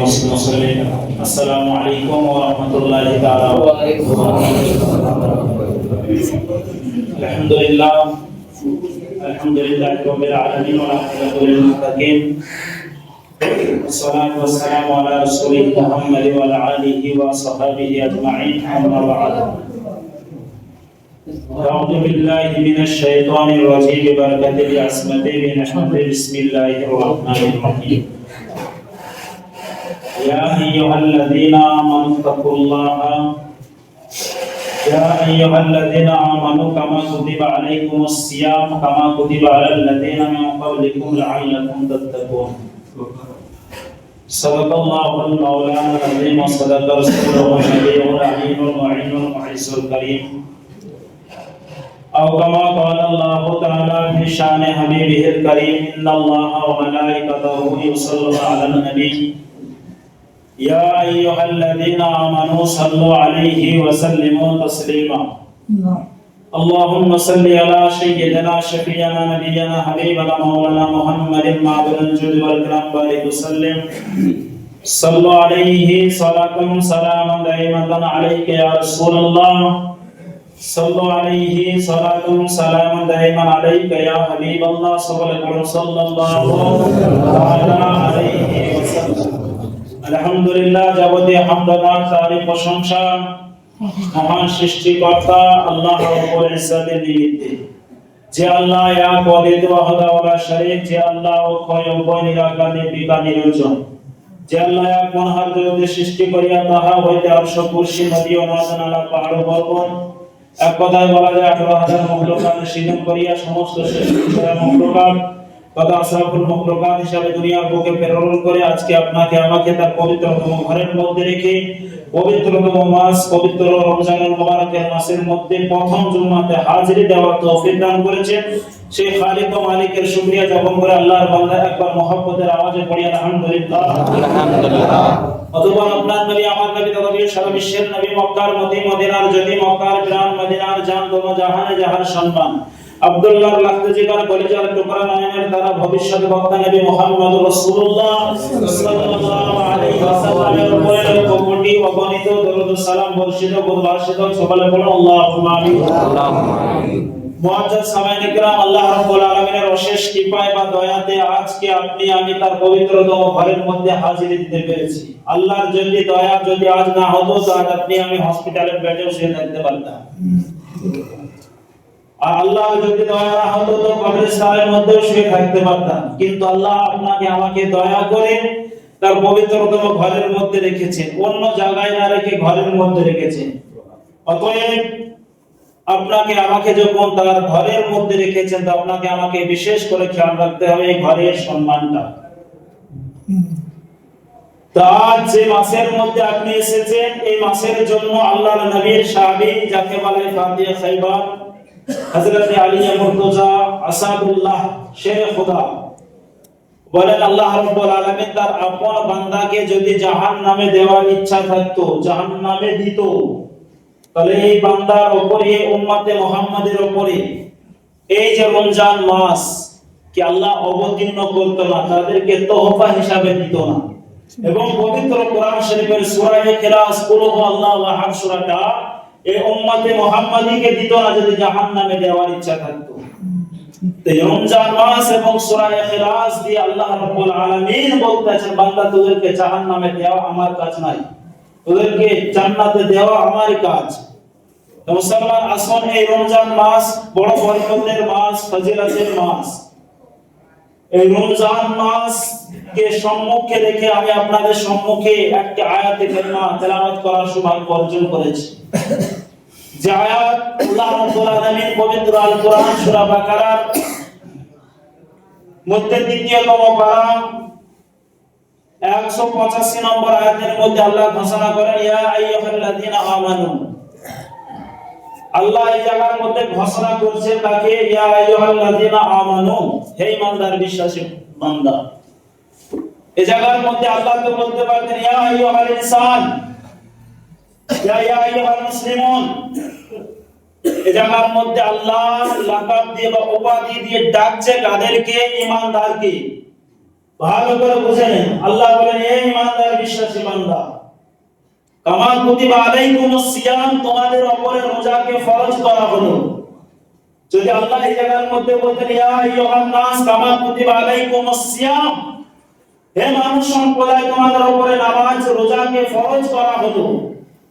السلام عليكم ورحمة الله تعالى الحمد لله الحمد لله رب العالمين والعاقبة للمتقين والصلاة والسلام على رسول محمد وعلى آله وصحبه أجمعين أما بعد. أعوذ بالله من الشيطان الرجيم. ببركة العصمة بنحمد بسم الله الرحمن الرحيم. يا أيها الذين آمنوا اتقوا الله. يا أيها الذين آمنوا كما كتب عليكم الصيام كما كتب على الذين من قبلكم لعلكم تتقون. صدق الله المولانا العظيم وصدق رسوله النبي الأمين المعين المعز الكريم. أو كما قال الله تعالى في شان حبيبه الكريم إن الله وملائكته يصلون على النبي. يا أيها الذين آمنوا صلوا عليه وسلموا تسليما. اللهم صل على سيدنا شفيعنا نبينا حبيبنا مولانا محمد معبد الجود والكرام بارك وسلم. صلوا عليه صلاة سلاما دائما عليك يا رسول الله. صلوا عليه صلاة سلاما دائما عليك يا حبيب الله. صلى الله عليه وسلم. আলহামদুলিল্লাহ, যাবতীয় হামদানার তারই প্রশংসা। মহান সৃষ্টিকর্তা আল্লাহ রাব্বুল ইজ্জাতের নিমিত্তে। যে আল্লাহ এক ওয়াহদা ওয়ালা শরীক, যে আল্লাহ নিরাকার নিরঞ্জন যে আল্লাহ এক মনহার জগতে সৃষ্টি করিয়া তাহা হইতে নদী পাহাড় এক কথায় বলা যায়, আঠারো হাজার মহলকাত সৃজন করিয়া সমস্ত সৃষ্টি করা মহলকাত তথা আশরাফুল মখলুকাত হিসাবে দুনিয়ার বুকে প্রেরণ করে আজকে আপনাকে আমাকে তার পবিত্রতম ঘরের মধ্যে রেখে পবিত্রতম মাস পবিত্র রমজানুল মুবারকের মাসের মধ্যে প্রথম জুম্মাতে হাজিরি দেওয়ার তৌফিক দান করেছেন। সেই খালিক ও মালিকের শুকরিয়া জ্ঞাপন করে আল্লাহর বান্দা একবার মহব্বতের আওয়াজে পড়ি আলহামদুলিল্লাহ। আলহামদুলিল্লাহ। অতঃপর আপনার নবী আমার নবী তথা সারা বিশ্বের নবী মক্কার মদি মদিনার জ্যোতি মক্কার প্রাণ মদিনার জান দোনো জাহানে জাহার সম্মান। আব্দুল্লাহ লাগতে জিগার কলিজার টুকরা নয়নের দ্বারা ভবিষ্যৎ বক্তা নবী মুহাম্মদ রাসূলুল্লাহ অশেষ কৃপায় বা দয়াতে আজকে আপনি, আমি তার পবিত্রতম ঘরের মধ্যে হাজির দিতে পেরেছি। আল্লাহর যদি দয়া যদি আজ না হতো, তো আজ আপনি আমি হসপিটালের বেডে শুয়ে থাকতে পারতাম। আর আল্লাহ যদি দয়া হতো তো মধ্যে শুয়ে থাকতে পারতাম। কিন্তু আল্লাহ আপনাকে আমাকে দয়া করে তার পবিত্রতম ঘরের মধ্যে অন্য জায়গায় না রেখে ঘরের মধ্যে অতএব আপনাকে আমাকে যখন তার ঘরের মধ্যে রেখেছেন, তো আপনাকে আমাকে বিশেষ করে খেয়াল রাখতে হবে এই ঘরের সম্মানটা। তো আজ যে মাসের মধ্যে আপনি এসেছেন, এই মাসের জন্য আল্লাহর নবীর সাহাবী, যাকে বলে খাইবার হযরত আলী মুর্তজা আসাদুল্লাহ শেরে খোদা। বলেন, আল্লাহ রাব্বুল আলামিন তার আপন বান্দাকে যদি জাহান্নামে দেওয়ার ইচ্ছা থাকতো, জাহান্নামে দিত, তাহলে এই বান্দার উপরে উম্মতে মুহাম্মাদের উপরে এই যে রমজান মাস, কি আল্লাহ অবতীর্ণ করতো না, তাদেরকে তোহফা হিসাবে দিত না। এবং পবিত্র কোরআন শরীফের সূরা ইখলাস কুল আল্লাহু আহাদ, সূরাটা এই উম্মতে দিত না যদি জাহান্নামে দেওয়ার ইচ্ছা থাকতো। রমজান মাস এবং ইখলাস দিয়ে আল্লাহ রাব্বুল আলামিন বলতেছেন, বান্দা, তোদেরকে জাহান্নামে দেওয়া আমার কাজ নাই। তোদেরকে জান্নাতে দেওয়া আমারই কাজ। মুসলমান, আসুন এই রমজান মাস বড় বরকতের মাস, ফজিলতের মাস। এই রমজান মাস কে সম্মুখে রেখে আমি আপনাদের সম্মুখে একটি আয়াতে কারিমা তেলাওয়াত করার সৌভাগ্য অর্জন করেছি। যে আয়াত আল্লাহ রাব্বুল আলামিন পবিত্র আল কোরআন সূরা বাকারার মধ্যে দ্বিতীয়তম পারা একশো পঁচাশি নম্বর আয়াতের মধ্যে আল্লাহ ঘোষণা করেন, ইয়া আইয়ুহাল্লাযীনা আমানু আল্লাহ এই জায়গার মধ্যে ঘোষণা করছে তাকে আমানু হে বিশ্বাসী এই জায়গার মধ্যে আল্লাহ তো বলতে পারতেন, ইয়া ইনসান ইয়া ইয়া মুসলিমুন এই জায়গার মধ্যে আল্লাহ লাকাব দিয়ে বা উপাধি দিয়ে ডাকছে কাদেরকে, ইমানদারকে। ভালো করে বুঝে নেন। আল্লাহ বলেন এই ইমানদার বিশ্ব বান্দা কামা কুতিবা আলাইকুমুস সিয়াম, তোমাদের উপরে রোজাকে ফরজ করা হলো। যদি আল্লাহ এই জায়গার মধ্যে বলতেন, ইয়া আইয়ুহান নাস কামা কুতিবা আলাইকুমুস সিয়াম, হে মানুষ সম্প্রদায়, তোমাদের উপরে নামাজ, রোজাকে ফরজ করা হলো।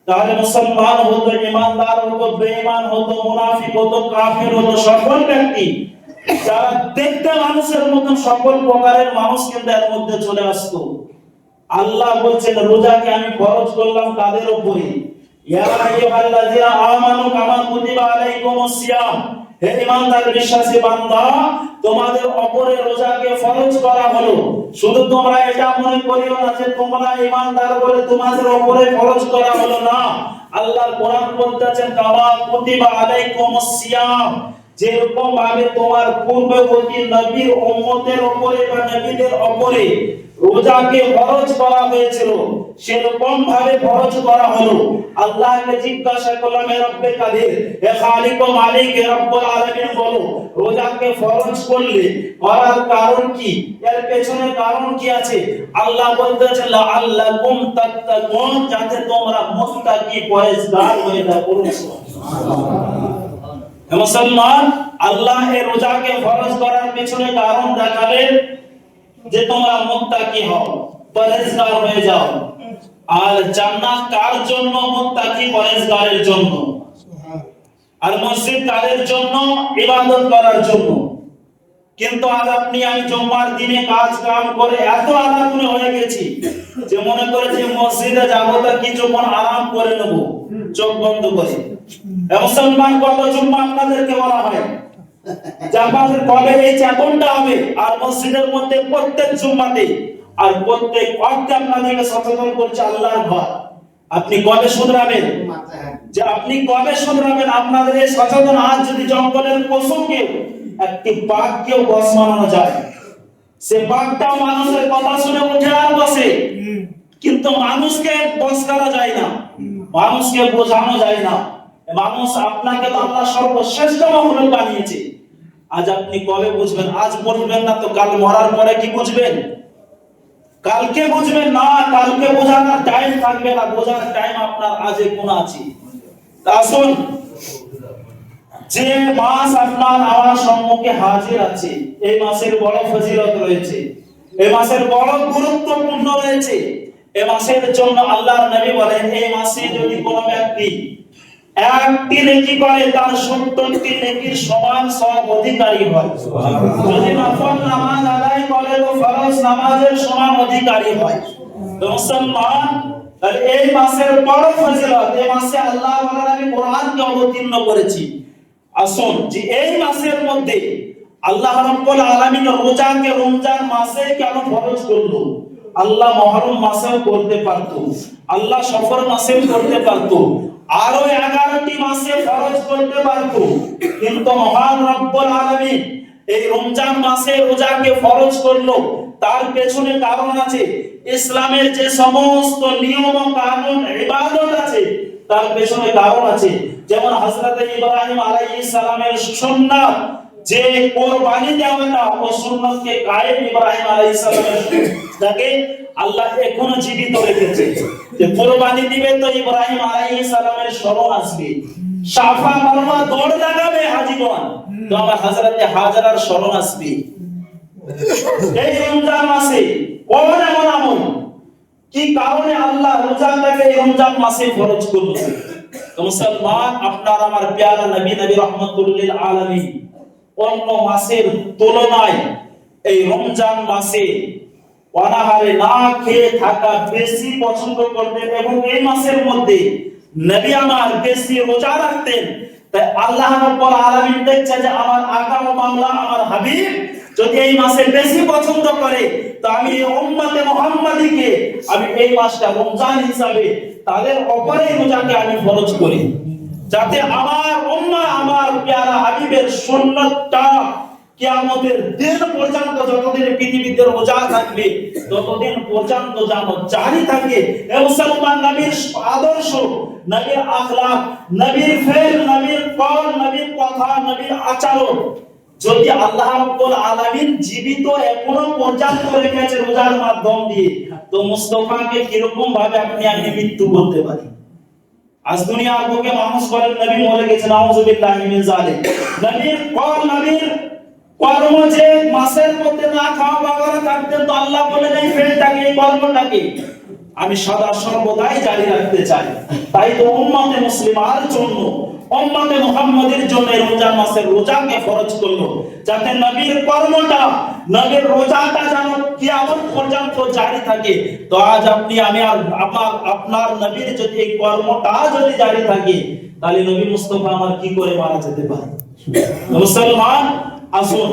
তাহলে মুসলমান হতো, ইমানদার হতো, বেঈমান হতো, মুনাফিক হতো, কাফের হতো, সকল ব্যক্তি। যারা দেখতে মানুষের মতন সকল প্রকারের মানুষ কিন্তু এর মধ্যে চলে আসতো। আল্লাহ বলছেন, রোজাকে আমি ফরজ করলাম তাদের উপরে? বিশ্বাসী তোমাদের রোজাকে করা হলো। শুধু তোমরা এটা মনে তোমরা তোমাদের করা হলো না। আল্লাহর কোরআন বলতেছেন যেরকম ভাবে তোমার পূর্ববর্তী নবীর উম্মতের উপরে বা নবীদের উপরে রোজাকে ফরজ করা হয়েছিল, সেরকম ভাবে ফরজ করা হলো। আল্লাহকে জিজ্ঞাসা করলাম রব্বে কাদের? হে খালিক ও মালিক, হে রব্বুল আলামিন বলো, রোজাকে ফরজ করলে করার কারণ কি? এর পেছনে কারণ কি আছে? আল্লাহ বলতেছেন লাআল্লাকুম তাত্তাকুন, যাতে তোমরা মুত্তাকি পরেজগার হয়ে থাকো হে মুসলমান, আল্লাহ এই রোজাকে ফরজ করার পেছনে কারণ দেখালেন যে তোমরা মুত্তাকি হও পরেজগার হয়ে যাও। আর জান্নাত কার জন্য মুত্তাকি? পরেজগারের জন্য। আর মসজিদ কাদের জন্য? ইবাদত করার জন্য। কিন্তু আজ আপনি আমি জুম্মার দিনে কাজ কাম করে এত আলাদা হয়ে গেছি যে মনে করে যে মসজিদে যাব তো কিছুক্ষণ আরাম করে নেব, চোখ বন্ধ করে। মুসলমান কত জুম্মা আপনাদেরকে বলা হয়। যে কবে এই চেতনটা হবে আর মসজিদের মধ্যে প্রত্যেক জুম্মাতে আর প্রত্যেক ওয়াক্তে আপনাদেরকে সচেতন করছে আল্লাহর ভয় আপনি কবে শুধরাবেন? যে আপনি কবে শুধরাবেন আপনাদের এই সচেতন আজ যদি জঙ্গলের পশুকে একটি বাঘকেও বস মানানো যায়। সে বাঘটাও মানুষের কথা শুনে উঠে আর বসে। কিন্তু মানুষকে বস করা যায় না। মানুষকে বোঝানো যায় না। মানুষ আপনাকে তো আল্লাহ সর্বশ্রেষ্ঠ মহরম বানিয়েছে। আজ আপনি কবে বুঝবেন? আজ বুঝবেন না তো কাল মরার পরে কি বুঝবেন? কালকে বুঝবেন না, কালকে বোঝানোর টাইম থাকবে না, বোঝার টাইম আপনার আজে কোন আছে। আসুন, যে মাস আপনার আমার সম্মুখে হাজির আছে, এই মাসের বড় ফজিলত রয়েছে। এই মাসের বড় গুরুত্বপূর্ণ রয়েছে। এই মাসের জন্য আল্লাহর নবী বলেন এই মাসে যদি কোনো ব্যক্তি একটি নেকি করে? তার সত্তরটি নেকির সমান সব অধিকারী হয়। যদি নফল নামাজ আদায় করে তো ফরজ নামাজের সমান অধিকারী হয়। মুসলমান এই মাসের বড় ফজিলত, এই মাসে আল্লাহ আমি কোরআনকে অবতীর্ণ করেছি। আসুন যে এই মাসের মধ্যে আল্লাহ রাব্বুল আলামিন রোজাকে, রমজান মাসে কেন ফরজ করল? আল্লাহ মহরম মাসেও করতে পারত। আল্লাহ সফর মাসেও করতে পারত। আরও এগারোটি মাসে ফরজ করতে পারত কিন্তু মহান রব্বুল আলামিন এই রমজান মাসে রোজাকে ফরজ করল। তার পেছনে কারণ আছে, ইসলামের যে সমস্ত নিয়ম ও কানুন, ইবাদত আছে, তার পেছনে কারণ আছে। যেমন হযরত ইব্রাহিম আলাইহিস সালামের সুন্নাত যে কোরবানি দেওয়াটা ও সুন্নতকে কায়েম ইব্রাহিম আলাইহিস সালামের তাকে আল্লাহ এখনও জীবিত রেখেছে। যে কোরবানি দিবে তো ইব্রাহিম আলাইহিস সালামের স্মরণ আসবে। সাফা মারওয়া দৌড় লাগাবে হাজীগণ। তো আমার হযরতে হাজরার স্মরণ আসবে। এই রমজান মাসে কোন এমন আমল? কি কারণে আল্লাহ রোজাটাকে রমজান মাসে ফরজ করল? তো মুসলমান, আপনার আমার প্যারা নবী নবী রহমতুল্লিল আলামিন অন্য মাসের তুলনায় এই রমজান মাসে অনাহারে না খেয়ে থাকা বেশি পছন্দ করতেন এবং এই মাসের মধ্যে নবী আমার বেশি রোজা রাখতেন। তাই আল্লাহ রাব্বুল আলামিন দেখছে যে আমার আকা ও মামলা, আমার হাবিব যদি এই মাসে বেশি পছন্দ করে, তো আমি এই উম্মতে মুহাম্মাদিকে আমি এই মাসটা রমজান হিসাবে তাদের অপরে রোজাকে আমি ফরজ করি। যাতে আমার উম্মাহ আমার প্যারা হাবিবের সুন্নাতটা কিয়ামতের দিন পর্যন্ত যতদিন পৃথিবীতে রোজা থাকবে, ততদিন পর্যন্ত যেন জারি থাকে। মুসলমান নবীর আদর্শ, নবীর আখলাক, নবীর ফেল নবীর কল নবীর কথা, নবীর আচরণ। যদি আল্লাহ রাব্বুল আলামিন জীবিত এখনও পর্যন্ত রেখেছে রোজার মাধ্যম দিয়ে, তো মুস্তফাকে কীরকম ভাবে আপনি আমি মৃত্যু বলতে পারি আজ দুনিয়ার বুকে মানুষ বলেন, নবী মরে গেছে নাউজুবিল্লাহি মিন জালিক নবীর কল, নবীর কর্ম যে মাসের মধ্যে না খাওয়া বাগারা থাকতেন, তো আল্লাহ বলে এই ফেলটাকে, এই কর্মটাকে আমি সদা সর্বদাই জারি রাখতে চাই। তাই তো উম্মতে মুসলিমার জন্য, উম্মতে মুহাম্মাদের জন্য রমজান মাসের রোজাকে ফরজ করল, যাতে নবীর কর্মটা নবীর রোজাটা যেন কিয়ামত পর্যন্ত জারি থাকে তো আজ আপনি আমি আর আমার আপনার নবীর যদি এই কর্মটা যদি জারি থাকে তাহলে নবী মুস্তফা আমার কি করে মারা যেতে পারে? মুসলমান আসুন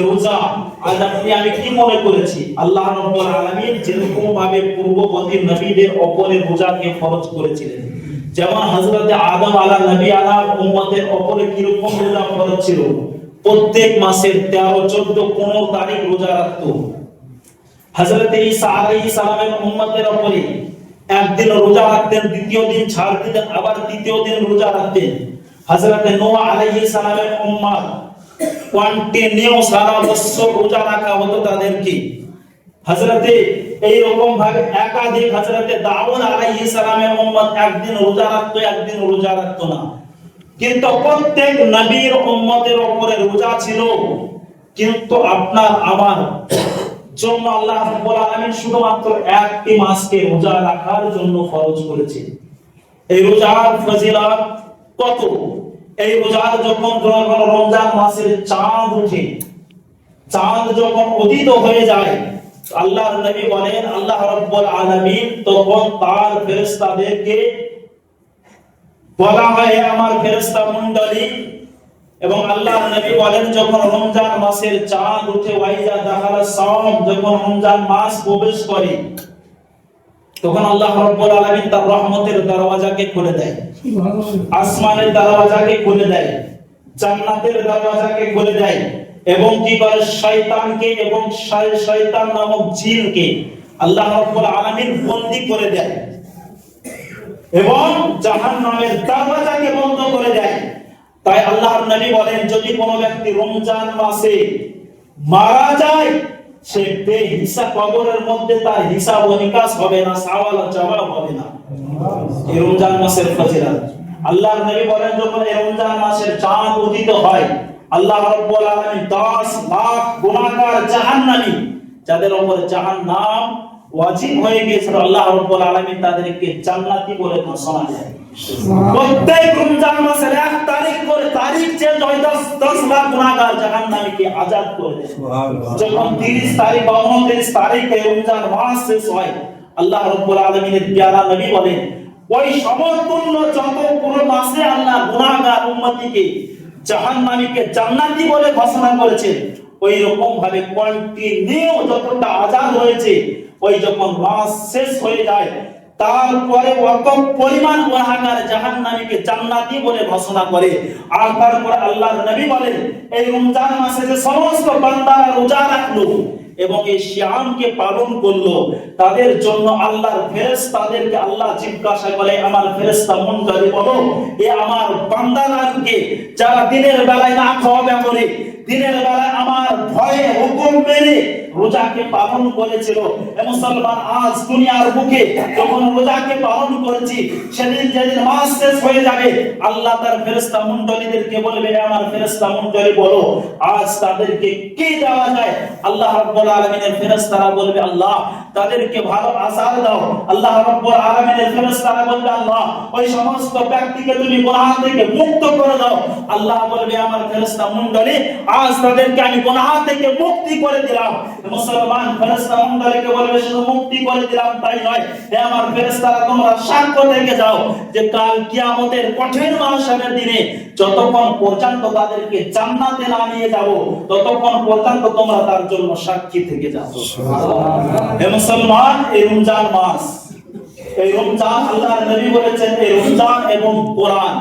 রোজা আজ আপনি আমি কি মনে করেছি? আল্লাহ রাব্বুল আলামিন যেরকম ভাবে পূর্ববর্তী নবীদের উপরে রোজাকে ফরজ করেছিলেন যেমন হযরতে আদম আলা নবী আলা উম্মতের অপরে কি রকম রোজা ফরজ ছিল? প্রত্যেক মাসের 13 14 15 তারিখ রোজা রাখতো। সালামের উম্মতের উপরে একদিন রোজা রাখতেন, দ্বিতীয় দিন ছাড় দিতেন, আবার তৃতীয় দিন রোজা রাখতেন। সালামের উম্মত কন্টিনিউ সারা বছর রোজা রাখা হতো তাদেরকে। হযরতে এই রকম ভাবে একাধিক হযরতে দাউদ আলাইহিস সালামের উম্মত একদিন রোজা রাখতো, একদিন রোজা রাখতো না। কিন্তু প্রত্যেক নবীর উম্মতের উপরে রোজা ছিল। কিন্তু আপনার, আমার জন্য আল্লাহ রাব্বুল আলামিন শুধুমাত্র একটি মাসকে রোজা রাখার জন্য ফরজ করেছে। এই রোজার ফজিলত কত? এই রোজার যখন যখন রমজান মাসের চাঁদ ওঠে চাঁদ যখন উদিত হয়ে যায়, আল্লাহর নবী বলেন, আল্লাহ রাব্বুল আলামিন তখন তার ফেরেশতাদেরকে বলা হয় আমার ফেরেশতা মণ্ডলী, এবং আল্লাহ নবী বলেন, যখন রমজান মাসের চাঁদ উঠে, ওয়াইজা দাখালা সাওম, যখন রমজান মাস প্রবেশ করে, তখন আল্লাহ রাব্বুল আলামিন তার রহমতের দরওয়াজাকে খুলে দেয়। আসমানের দরওয়াজাকে খুলে দেয়। জান্নাতের দরওয়াজাকে খুলে দেয়। এবং কি করে? শয়তানকে এবং শয়- শয়তান নামক জিনকে আল্লাহ রাব্বুল আলামিন বন্দী করে দেয়। এবং জাহান্নামের দরওয়াজাকে বন্ধ করে দেয়। তাই আল্লাহর নবী বলেন যদি কোনো ব্যক্তি রমজান মাসে মারা যায় সে বেহিসাব কবরের মধ্যে তার হিসাব ও নিকাশ হবে না সওয়াল জবাব হবে না। এই রমজান মাসের ফজিলত। আল্লাহর নবী বলেন যখন এই রমজান মাসের চাঁদ উদিত হয় আল্লাহ রাব্বুল আলামিন 10 লাখ গুনাহগার জাহান্নামী যাদের উপর জাহান্নাম ওয়াজিব হয়ে গিয়েছিল আল্লাহ রাব্বুল আলামিন তাদেরকে জান্নাতি বলে ঘোষণা দেয় প্রত্যেক রমজান মাসের এক তারিখ করে তারিখ চেঞ্জ হয় 10 10 লাখ গুনাহগার জাহান্নামীকে আজাদ করে দেয়। যখন 30 তারিখ বা 29 তারিখে রমজান মাস শেষ হয় আল্লাহ রাব্বুল আলামিনের প্যারা নবী বলেন ওই সমতুল্য যত পুরো মাসে আল্লাহ গুনাহগার উম্মতিকে জাহান্নামীকে জান্নাতি বলে ঘোষণা করেছেন ওই রকম ভাবে কন্টিনিউ যতটা আজাদ হয়েছে ওই যখন মাস শেষ হয়ে যায়, তারপরে অত পরিমাণ গুনাহগার জাহান্নামীকে জান্নাতি বলে ঘোষণা করে। আর তারপরে আল্লাহর নবী বলেন, এই রমজান মাসে যে সমস্ত বান্দারা রোজা রাখল এবং এই শিয়ামকে পালন করল, তাদের জন্য আল্লাহর ফেরেশতাদেরকে আল্লাহ জিজ্ঞাসা করে, আমার ফেরেশতা মণ্ডলী বলো, এ আমার বান্দারাকে যারা দিনের বেলায় না খাওয়া করে দিনের বেলায় আমার ভয়ে হুকুম মেনে রোজাকে পালন করেছিল। মুসলমান, আজ দুনিয়ার বুকে যখন রোজাকে পালন করেছি, সেদিন যেদিন মাস শেষ হয়ে যাবে, আল্লাহ তার ফেরেশতা মণ্ডলীদেরকে বলবে আমার ফেরেশতা মণ্ডলী বলো, আজ তাদেরকে কি দেওয়া যায়? আল্লাহ রাব্বুল আলামিনের ফেরেশতারা বলবে, আল্লাহ, তাদেরকে ভালো আসার দাও। আল্লাহ রাব্বুল আলামিনের ফেরেশতারা বলবে, আল্লাহ, ওই সমস্ত ব্যক্তিকে তুমি গুনাহ থেকে মুক্ত করে দাও। আল্লাহ বলবে আমার ফেরেশতা মণ্ডলী আজ তাদেরকে আমি গুনাহ থেকে মুক্তি করে দিলাম। মুসলমান ফেরেশতা মণ্ডলীকে বলবে শুধু মুক্তি করে দিলাম তাই নয়। হে আমার ফেরেশতারা তোমরা সাক্ষ্য থেকে যাও যে কাল কিয়ামতের কঠিন মাহশারের দিনে যতক্ষণ পর্যন্ত তাদেরকে জান্নাতে না নিয়ে যাব ততক্ষণ পর্যন্ত তোমরা তার জন্য সাক্ষী থেকে যাও। হে মুসলমান এই রমজান মাস এই রমজান আল্লাহর নবী বলেছেন এই রমজান এবং কোরআন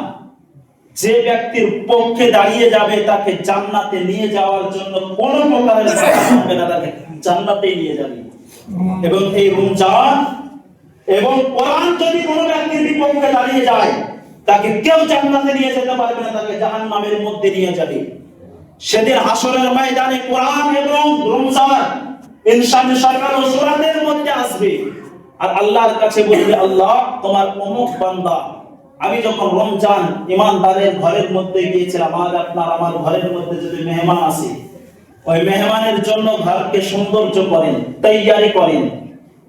যে ব্যক্তির পক্ষে দাঁড়িয়ে যাবে তাকে জান্নাতে নিয়ে যাওয়ার জন্য কোনো প্রকারের না, তাকে জান্নাতে নিয়ে যাবে। এবং এই রমজান এবং কোরআন যদি কোনো ব্যক্তির বিপক্ষে দাঁড়িয়ে যায়, তাকে কেউ জান্নাতে নিয়ে যেতে পারবে না, তাকে জাহান্নামের মধ্যে নিয়ে যাবে। সেদিন হাসরের ময়দানে কোরআন এবং রমজান ইনসানি সরকার ও সুরাতের মধ্যে আসবে। আর আল্লাহর কাছে বলবে, আল্লাহ, তোমার অমুক বান্দা আমি যখন রমজান ইমানদারের ঘরের মধ্যে গিয়েছিলাম, আজ আপনার আমার ঘরের মধ্যে যদি মেহমান আসে, ওই মেহমানের জন্য ঘরকে সৌন্দর্য করেন, তৈয়ারি করেন।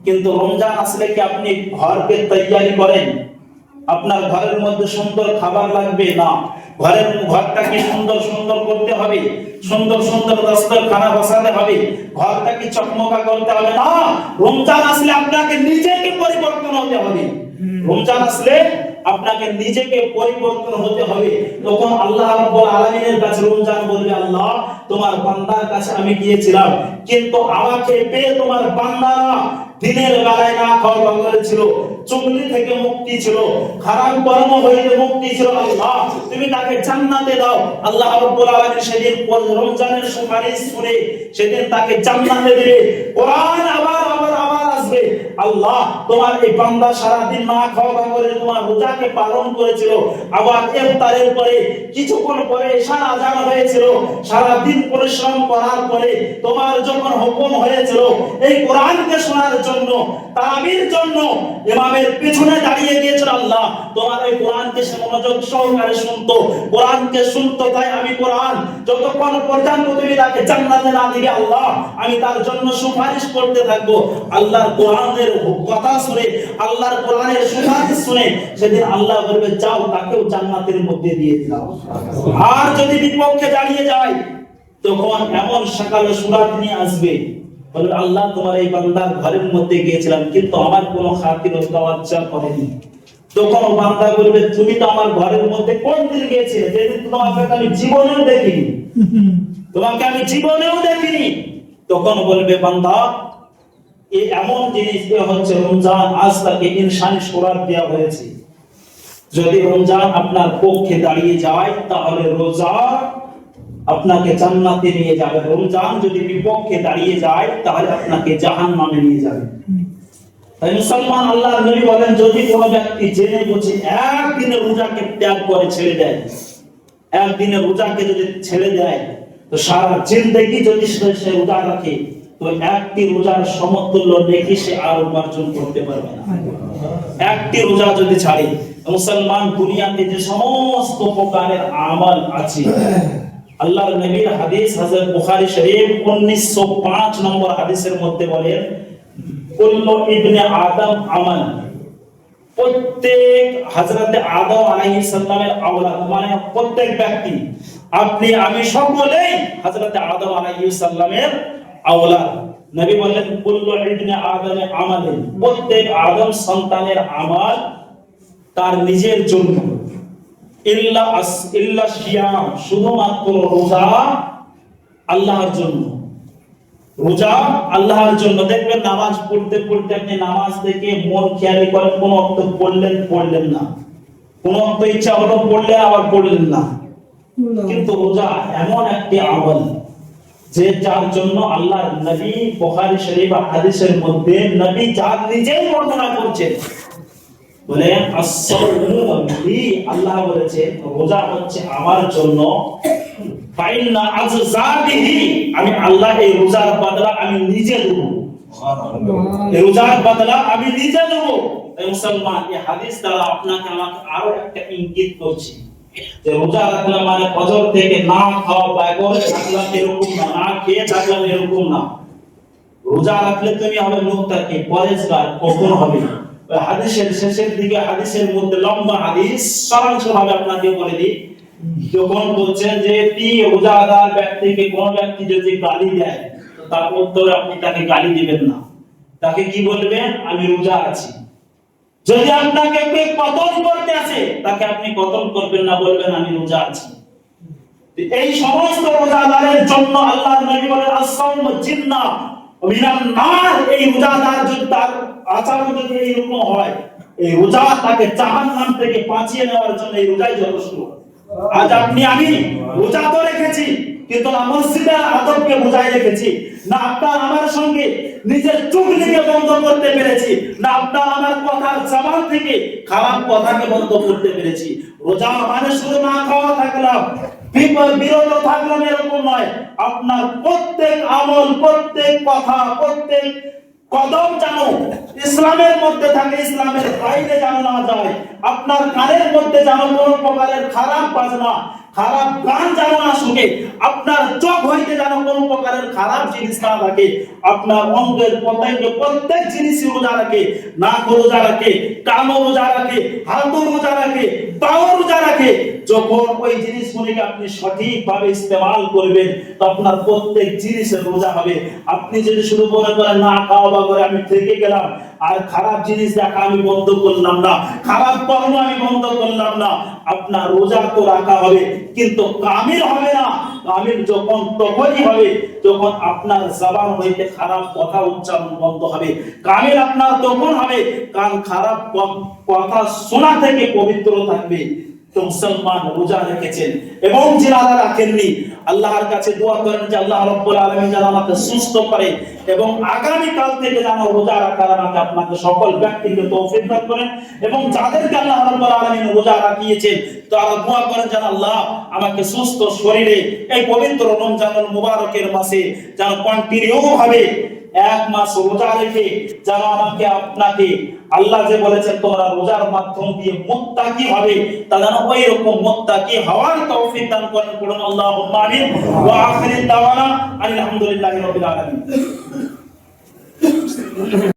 কিন্তু রমজান আসলে কি আপনি ঘরকে তৈয়ারি করেন? আপনার ঘরের মধ্যে সুন্দর খাবার লাগবে? না। ঘরের ঘরটাকে সুন্দর সুন্দর করতে হবে? সুন্দর সুন্দর দস্তর খানা বসাতে হবে? ঘরটাকে চকমকা করতে হবে? না। রমজান আসলে আপনাকে নিজেকে পরিবর্তন হতে হবে। রমজান আসলে আপনাকে নিজেকে পরিবর্তন হতে হবে। তখন আল্লাহ রাব্বুল আলামিনের কাছে রমজান বলবে, আল্লাহ, তোমার বান্দার কাছে আমি গিয়েছিলাম। কিন্তু আমাকে পেয়ে তোমার বান্দারা দিনের বেলায় না খাওয়া বাংলা ছিল চুগলি থেকে মুক্তি ছিল। খারাপ কর্ম হইতে মুক্তি ছিল। আল্লাহ, তুমি তাকে জান্নাতে দাও। আল্লাহ রাব্বুল আলামিন সেদিন রমজানের সুপারিশ শুনে সেদিন তাকে জান্নাতে দিবে। কোরআন আবার আবার আসবে আল্লাহ তোমার এই বান্দা সারা দিন না খাওয়া করে তোমার রোজাকে পালন করেছিল। আবার ইফতারের পরে কিছুক্ষণ পরে ঈশান আজান হয়েছিল। সারা দিন পরিশ্রম করার পরে তোমার যখন হুকুম হয়েছিল, এই কোরআনকে শোনার জন্য তারাবির জন্য ইমামের পিছনে দাঁড়িয়ে গিয়েছিল আল্লাহ। তোমার এই কোরআনকে সে মনোযোগ সহকারে শুনতো। কোরআনকে শুনতো, তাই আমি কোরআন যতক্ষণ পর্যন্ত তুমি তাকে জান্নাতে না দিবে আল্লাহ, আমি তার জন্য সুপারিশ করতে থাকব। আল্লাহর কোরআনের কথা শুনে, আল্লাহর কোরআনের সুপারিশ শুনে সেদিন আল্লাহ বলবে, যাও, তাকেও জান্নাতের মধ্যে দিয়ে আর যদি বিপক্ষে দাঁড়িয়ে যায়, তখন এমন সকালে সুরাত নিয়ে আসবে। বলবে, আল্লাহ, তোমার এই বান্দার ঘরের মধ্যে গিয়েছিলাম, কিন্তু আমার কোনো খাতির করেনি। তখন বান্দা বলবে, তুমি তো আমার ঘরের মধ্যে কোন দিন গিয়েছিলে? যেদিন তোমাকে আমি জীবনেও দেখিনি। তোমাকে আমি জীবনেও দেখিনি। তখন বলবে, বান্দা এই এমন জিনিস এ হচ্ছে, রমজান আজ তাকে ইনসানি সুরাত দেওয়া হয়েছে। যদি রমজান আপনার পক্ষে দাঁড়িয়ে যায়, তাহলে রোজা আপনাকে জান্নাতে নিয়ে যাবে। রমজান যদি বিপক্ষে দাঁড়িয়ে যায়, তাহলে আপনাকে জাহান্নামে নিয়ে যাবে। তাই মুসলমান আল্লাহর নবী বলেন, যদি কোনো ব্যক্তি জেনে বুঝে একদিনের রোজাকে ত্যাগ করে ছেড়ে দেয়, একদিনের রোজাকে যদি ছেড়ে দেয়, তো সারা জিন্দগি যদি সে রোজা রাখে তো একটি রোজার সমতুল্য নেকি সে আর উপার্জন করতে পারবে না। একটি রোজা যদি ছাড়ে, মুসলমান দুনিয়াতে যে সমস্ত প্রকারের আমল আছে নবীর হাদিস শরীফ 1905 নম্বর হাদিসের মধ্যে বলেন ইবনে আদম প্রত্যেক আদম আলাইহিস সালামের আওলাদ মানে প্রত্যেক ব্যক্তি, আপনি, আমি সকলেই হযরতে আদম আলাইহিস সালামের আওলাদ নবী বললেন কুল্লু ইবনে আদম আমালেন। প্রত্যেক আদম সন্তানের আমাল তার নিজের জন্য। ইল্লা আস- ইল্লা সিয়াম শুধুমাত্র রোজা আল্লাহর জন্য। রোজা আল্লাহর জন্য। দেখবেন নামাজ পড়তে পড়তে আপনি নামাজ থেকে মন খেয়ালি করেন কোন অর্থ পড়লেন পড়লেন না। কোন অর্থ ইচ্ছা হলো পড়লেন আবার পড়লেন না। কিন্তু রোজা এমন একটি আমল। যে যার জন্য নবী বুখারী শরীফ হাদিসের মধ্যে নবী যার নিজেই বর্ণনা করছেন। বলে আল্লাহ বলেছে, রোজা হচ্ছে আমার জন্য। আমি আল্লাহ এই রোজার বদলা আমি নিজে দেব। এই রোজার বদলা আমি নিজে দেব। মুসলমান, এই হাদিস দ্বারা আপনাকে আমাকে আরও একটা ইঙ্গিত করছে। যে রোজা রাখলাম মানে ফজর থেকে না খাওয়া বেগর থাকলাম এরকম না না খেয়ে থাকলাম এরকম না। রোজা রাখলে তুমি হবে মুত্তাকি পরেজগার, কখন হবে ওই হাদিসের শেষের দিকে, হাদিসের মধ্যে লম্বা হাদিস সারাংশ ভাবে আপনাকে বলে দিই। যখন বলছেন যে, কি রোজাদার ব্যক্তিকে কোন ব্যক্তি যদি গালি দেয়, তো তার উত্তরে আপনি তাকে গালি দিবেন না। তাকে কি বলবেন? আমি রোজা আছি। যদি আপনাকে কতল করতে আছে তাকে আপনি কতল করবেন না বলবেন, আমি রোজা আছি। এই সমস্ত রোজাদারের জন্য আল্লাহর নবী বলেন আসম জিন্না মিনান নার। এই রোজাদার যদি তার আচরণ যদি এইরকম হয়, এই রোজা তাকে জাহান্নাম থেকে বাঁচিয়ে নেওয়ার জন্য এই রোজাই যথেষ্ট আজ আপনি আমি রোজা তো রেখেছি, কিন্তু না মসজিদের আদবকে বুঝাই রেখেছি, না আপনার আমার সঙ্গে নিজের চুগলিকে বন্ধ করতে পেরেছি, না আপনার আমার কথার জবান থেকে খারাপ কথাকে বন্ধ করতে পেরেছি। রোজা মানে শুধু না খাওয়া থাকলাম বিরত থাকলাম এরকম নয়, আপনার প্রত্যেক আমল, প্রত্যেক কথা, প্রত্যেক কদম জানো, ইসলামের মধ্যে থাকে, ইসলামের বাইরে জানো না যায় আপনার কানের মধ্যে জানো কোন প্রকারের খারাপ বাজনা খারাপ গান জানো না শুনে আপনার চোখ হইতে জানো কোন প্রকারের খারাপ জিনিস না থাকে। আপনার অঙ্গের প্রত্যেক প্রত্যেক জিনিসই রোজা রাখে, নাক রোজা রাখে কান রোজা রাখে হাত রোজা রাখে, পাও রোজা রাখে। যখন ওই জিনিসগুলিকে আপনি সঠিকভাবে ইস্তেমাল করবেন, তো আপনার প্রত্যেক জিনিসের রোজা হবে। আপনি যদি শুরু মনে করেন, না খাওয়া বা করে আমি থেকে গেলাম আর খারাপ জিনিস দেখা, আমি বন্ধ করলাম না। খারাপ কর্ম আমি বন্ধ করলাম না। আপনার রোজা তো রাখা হবে, কিন্তু কামিল হবে না। কামিল যখন তখনই হবে, যখন আপনার জবান হইতে খারাপ কথা উচ্চারণ বন্ধ হবে। কামিল আপনার তখন হবে, কারণ খারাপ কথা শোনা থেকে পবিত্র থাকবে। মুসলমান রোজা রেখেছেন এবং রাখেননি। আল্লাহর কাছে দোয়া করেন যে আল্লাহ রব্বুল আলামিন যেন আমাকে সুস্থ করে এবং আগামী কাল থেকে যেন রোজা রাখার আমাকে আপনাকে সকল ব্যক্তিকে তৌফিক দান করেন এবং যাদেরকে আল্লাহ রব্বুল আলামিন রোজা রাখিয়েছেন, তারা দোয়া করেন যেন আল্লাহ আমাকে সুস্থ শরীরে এই পবিত্র রমজানুল মুবারকের মাসে যেন কন্টিনিউ ভাবে এক মাস রোজা রেখে যেন আমাকে আপনাকে আল্লাহ যে বলেছেন, তোমরা রোজার মাধ্যম দিয়ে মুত্তাকি হবে। তা যেন ওই রকম মুত্তাকি হওয়ার তৌফিক দান করেন করুন আল্লাহুম্মা আমিন। ওয়া আখিরি দাওয়ানা আলহামদুলিল্লাহি রাব্বিল আলামিন।